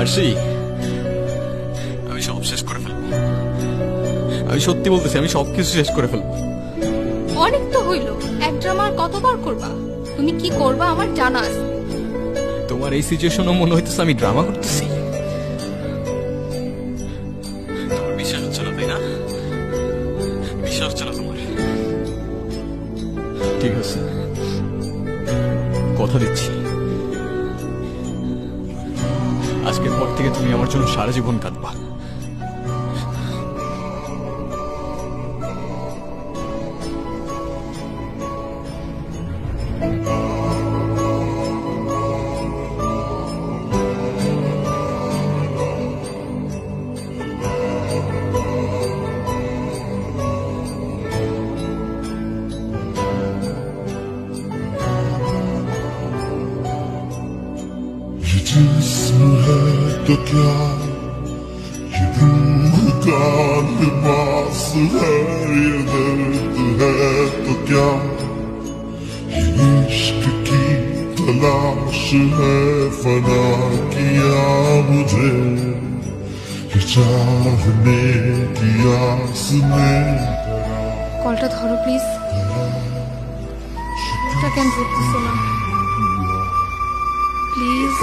আরশি আমি সব শেষ করে ফেলব। আমি সত্যি বলতেছি আমি সব কিছু শেষ করে ফেলব। অনেক তো হইল এক ড্রামা আর কতবার করবা? তুমি কি করবা আমার জানা আছে। তোমার এই সিচুয়েশনও মনে হইতেছে আমি ড্রামা করতেছি। তোমার বিশ্বাস হচ্ছে না তাই না? বিশ্বাস হচ্ছে না তোমার। ঠিক আছে। কথা দিচ্ছি। আজকের পর থেকে তুমি আমার জন্য সারা জীবন কাঁদবা। ये जिस्म है तो क्या ये रूह का लिबास है ये दर्द है तो क्या ये इश्क की तलाश है फना किया मुझे ये चाहने की आस में কলটা ধরো প্লিজ কেন ধরতেছো না প্লিজ